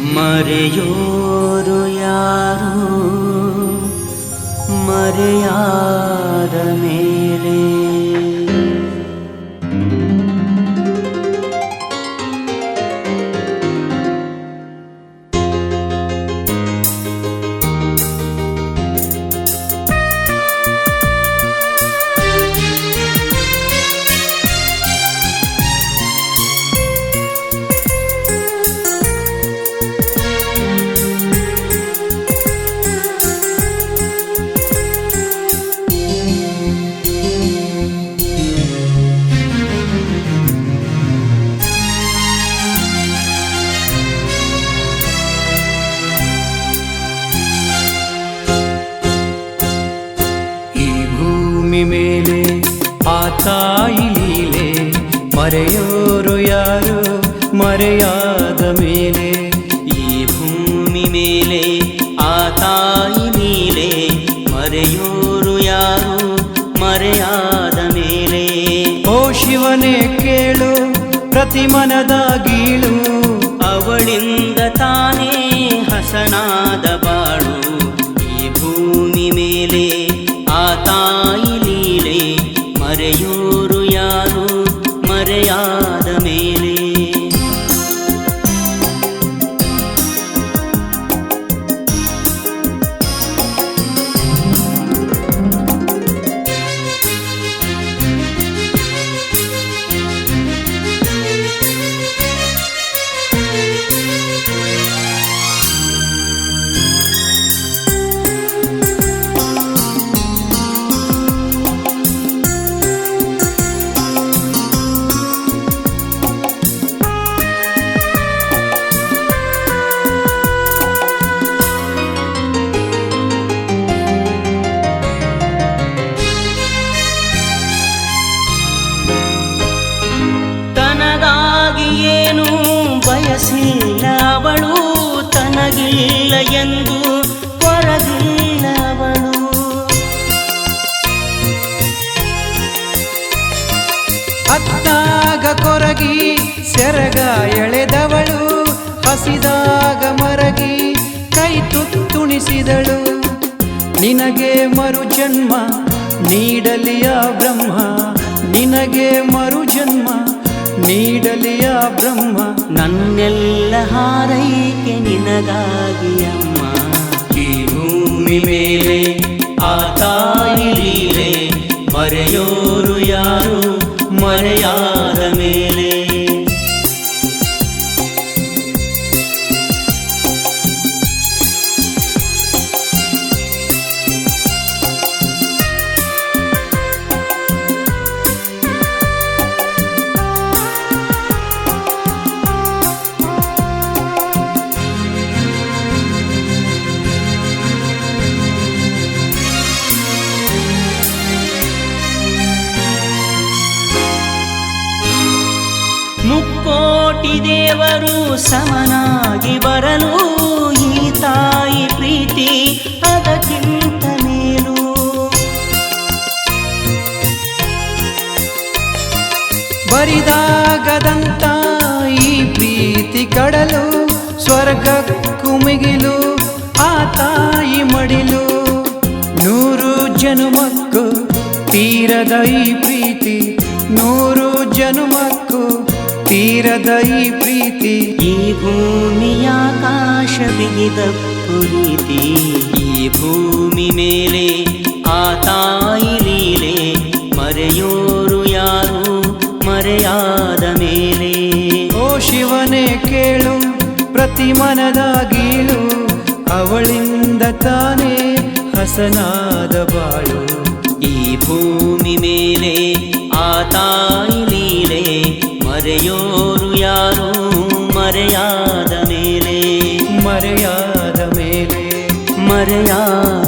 मर मरया ಭೂಮಿ ಮೇಲೆ, ಆ ತಾಯಿ ಲೀಲೆ. ಮರೆಯೋರು ಯಾರು? ಮರೆಯಾದ ಮೇಲೆ. ಈ ಭೂಮಿ ಮೇಲೆ, ಆ ತಾಯಿ ಲೀಲೆ. ಮರೆಯೋರು ಯಾರು? ಮರೆಯಾದ ಮೇಲೆ. ಓ ಶಿವನೇ ಕೇಳು ಪ್ರತಿ ಮನದ ಅವಳಿಂದ ತಾನೇ ಹಸನಾದ ಬಾಳು. ಈ ಭೂಮಿ ಮೇಲೆ, ಆ ತಾಯಿ ಎಂದು ಕೊರಗಿಲ್ಲ ಅವಳು ಅತ್ತಾಗ ಕೊರಗಿ ಸೆರಗ ಎಳೆದವಳು, ಹಸಿದಾಗ ಮರಗಿ ಕೈ ತುತ್ತುಣಿಸಿದಳು. ನಿನಗೆ ಮರು ಜನ್ಮ ನೀಡಲಿಯ ಬ್ರಹ್ಮ, ನಿನಗೆ ಮರು ನೀಡಲಿಯ ಬ್ರಹ್ಮ ನನ್ನೆಲ್ಲ ಹಾರೈಕೆ ನಿನಗಾಗಿಯಮ್ಮ ಈ ಭೂಮಿ ಮುಕ್ಕೋಟಿ ದೇವರು ಸಮನಾಗಿ ಬರಲು ಈ ತಾಯಿ ಪ್ರೀತಿ ಅದಕ್ಕಿಂತ ಮೇಲು. ಬರಿದಾಗದಂತ ಈ ಪ್ರೀತಿ ಕಡಲು, ಸ್ವರ್ಗಕ್ಕೂ ಮಿಗಿಲು, ಆ ತಾಯಿ ಮಡಿಲು. ನೂರು ಜನುಮಕ್ಕೂ ತೀರದ ಈ ಪ್ರೀತಿ, ನೂರು ಜನುಮಕ್ಕೂ ತೀರದ ಈ ಪ್ರೀತಿ ಈ ಭೂಮಿಯಾಕಾಶ ಬಿಗಿದ ಪ್ರೀತಿ ಈ ಭೂಮಿ ಮೇಲೆ ಆ ತಾಯಿ ಲೀಲೆ ಮರೆಯೋರು ಯಾರು ಮರೆಯಾದ ಮೇಲೆ. ಓ ಶಿವನೇ ಕೇಳು ಪ್ರತಿ ಮನದ ಗೀಳು ಅವಳಿಂದ ತಾನೇ ಹಸನಾದ ಬಾಳು. ಈ ಭೂಮಿ ಮೇಲೆ ಆ ತಾಯಿ ಲೀಲೆ ಮರೆಯೋರು ಯಾರು ಮರೆಯಾದ ಮೇಲೆ ಮರೆಯಾದ ಮೇಲೆ ಮರೆಯಾದ